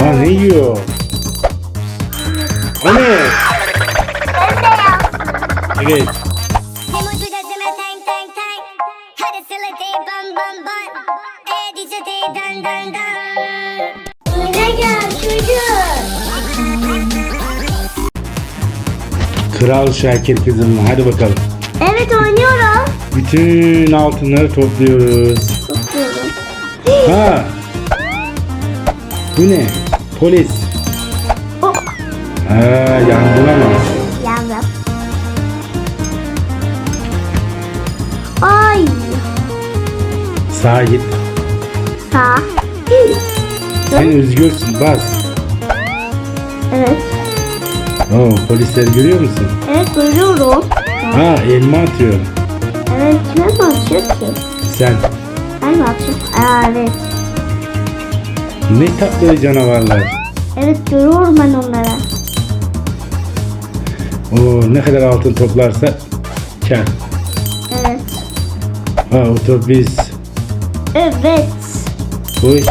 Ha ne yiyor? O ne? Evet. Kral Şakir kızım. Hadi bakalım. Evet oynuyorum Bütün altınları topluyoruz. Tutuyorum Ha. Bu ne? Polis. Oh Ha yandın ama. yandım Ay Sağa git. Sağ Sen özgürsün. Bas. Evet Oo, polisleri görüyor musun? Evet görüyorum Ha elma atıyor. Evet kime atıyor ki? Sen. Ben mi atıyorum? Aa, evet Ne tatlı canavarlar. Evet görüyorum ben onları Oo, ne kadar altın toplarsa kar. Evet Ha otobüs. Evet Koş.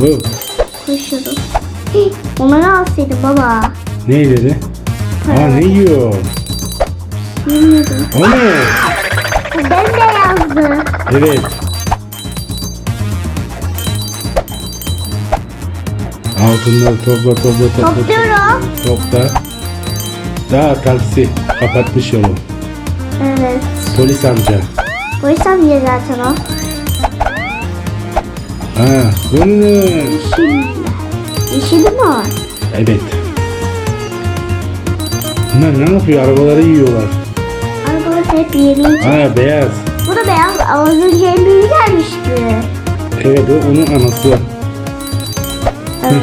Bu. Koşuyorum Onları alsaydın baba Ne dedi? Ha ne yiyor? Bilmiyordum O ne? Bu bembeyazdı Evet. Altınları topla topla topla. Topluyorum. Topla. Daha taksi kapatmış yolu. Evet Polis amca. Koysam diye zaten o Ha bunu. Yeşil Yeşili mi o? Evet. Bunlar ne yapıyor? Arabaları yiyorlar. Arabalar hep yeni Ha beyaz. Bu da beyaz az önce en büyüğü gelmişti Evet o onun anası. Evet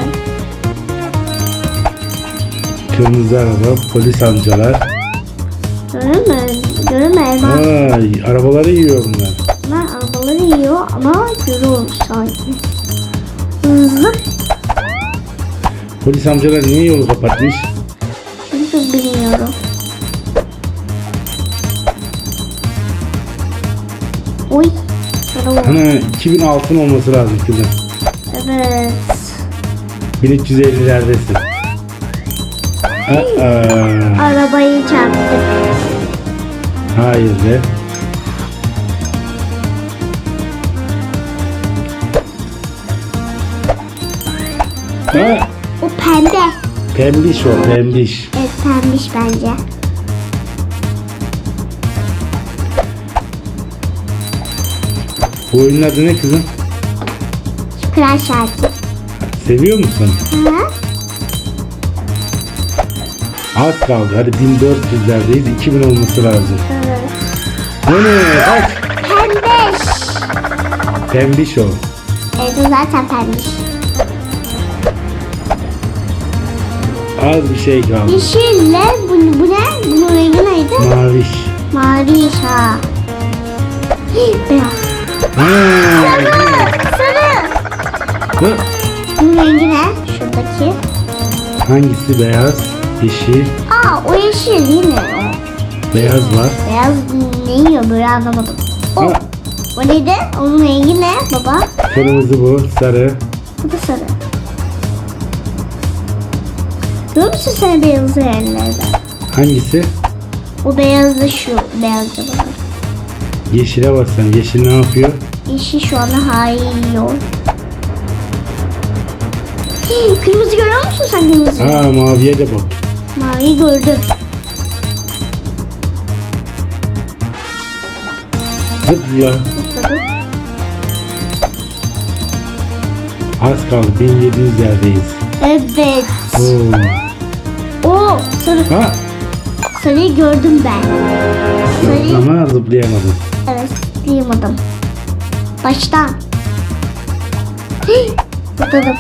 Kırmızı araba, polis amcalar. Görür mü Elmas? Ay arabaları yiyor bunlar. Bunlar arabaları yiyor ama görüyorum sanki Hızlı Polis amcalar niye yolu kapatmış? Çünkü bilmiyorum Oy Araba. Ana 2000 altın olması lazım kızım. Evet 1350'lerdesin. Aa, Arabayı çarptı hayır be. Ha, O pembe pembiş o pembiş. Evet pembiş bence Bu oyunun adı ne kızım? Kral şarkı Seviyor musun? Hı? Az kaldı. Hadi 1400'lerdeyiz. 2000 olması lazım. Evet Bu ne? Aç. Pembiş Pembiş o. Evet o zaten pembiş Az bir şey kaldı. Yeşille bu, bu ne? Bunun rengi neydi? Maviş. Mavi ha. Beyaz. Ha, Sarı. bu Bunun hangisi beyaz? Yeşil. Aa o yeşil değil mi? O Beyaz var. beyaz ne yiyor böyle anlamadım. O, Ha, o neydi? Onun rengi ne baba? kırmızı bu. Sarı. Bu da sarı. Görüyor musun sen beyazı yerlerde? Hangisi? O beyazı şu beyazı baba. Yeşile bak sen. Yeşil ne yapıyor? Yeşil şu anda hayır yiyor. Hii, Kırmızı görüyor musun sen kırmızı? Ha maviye de bak. Maviyi gördüm. Zıpla. Az kaldı. 1700'lerdeyiz. Evet. Oo. O sarı, Ha. sarıyı gördüm ben. Sarıyı Ama zıplayamadım. evet zıplayamadım. Baştan. Zıpladım.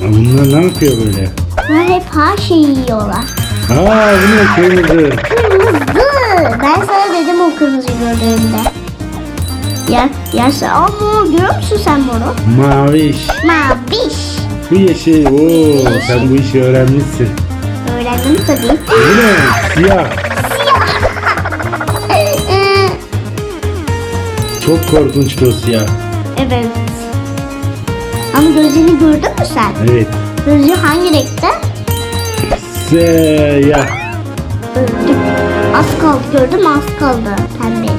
Bunlar ne yapıyor böyle? Bunlar hep her şeyi yiyorlar. Aa bu ne kırmızı. Kırmızı. Ben sana dedim o kırmızıyı gördüğümde. Ya, yerse ama görüyor musun sen bunu? Maviş. Maviş. Bu yeşil. Oo, sen bu işi öğrenmişsin. Öğrendim tabii. Bu ne? Siyah. Ee, Çok korkunçtu o siyah. evet. Ama gözünü gördün mü sen? Evet. Gözü hangi renkte? Siyah. Gördüm. Az kaldı gördün mü? Az kaldı. Pembe.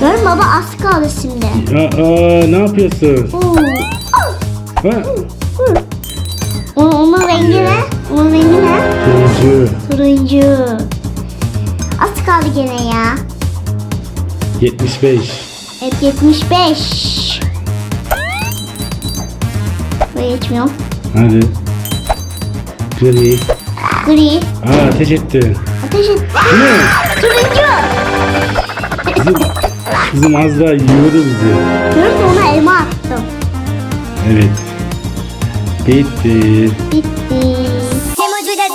Mü baba az kaldı şimdi. Aa, ne yapıyorsun? Oo. Ha? O, onun rengi ne? Onun rengi ne? Turuncu. Turuncu. Az kaldı gene ya. 75. Evet 75. Buraya geçmiyorum. Hadi. Gri. Gri. Aa ateş etti. Ateş etti. Ne? Turuncu. Kızım, kızım az daha yiyordu bizi. Gördün ona elma attım. Evet. Bitti. Bitti. Bum bum bum,